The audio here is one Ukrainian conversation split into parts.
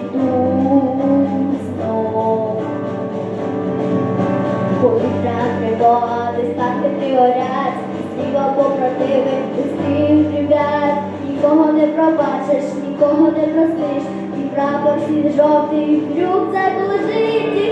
іду знов. Повітря тривога, десь так три орять, сліва нікого не пробачиш, нікого не простиш, і прапор всі жовтий, в рюкзак лежить.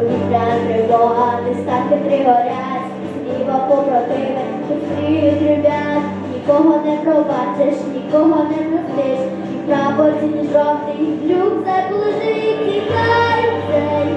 Повітря тривога, три пригорять, сліва попротиве, усіх ребят, нікого не пробачиш, нікого не простиш, і прапор синій жовтий, люк заблужить, і хай цей